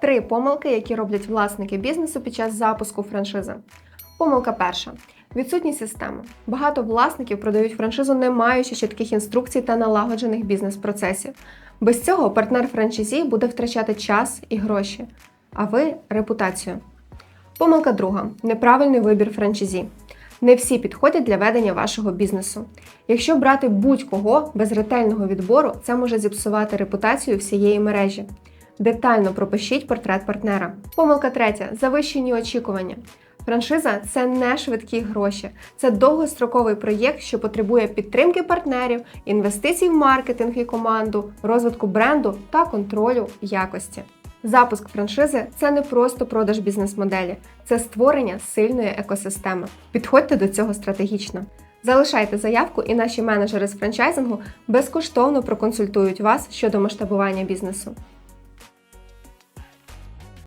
Три помилки, які роблять власники бізнесу під час запуску франшизи. Помилка перша. Відсутність системи. Багато власників продають франшизу, не маючи чітких інструкцій та налагоджених бізнес-процесів. Без цього партнер франшизі буде втрачати час і гроші, а ви репутацію. Помилка друга неправильний вибір франшизі. Не всі підходять для ведення вашого бізнесу. Якщо брати будь-кого без ретельного відбору, це може зіпсувати репутацію всієї мережі. Детально пропишіть портрет партнера. Помилка третя завищені очікування. Франшиза це не швидкі гроші, це довгостроковий проєкт, що потребує підтримки партнерів, інвестицій в маркетинг і команду, розвитку бренду та контролю якості. Запуск франшизи це не просто продаж бізнес-моделі, це створення сильної екосистеми. Підходьте до цього стратегічно. Залишайте заявку, і наші менеджери з франчайзингу безкоштовно проконсультують вас щодо масштабування бізнесу.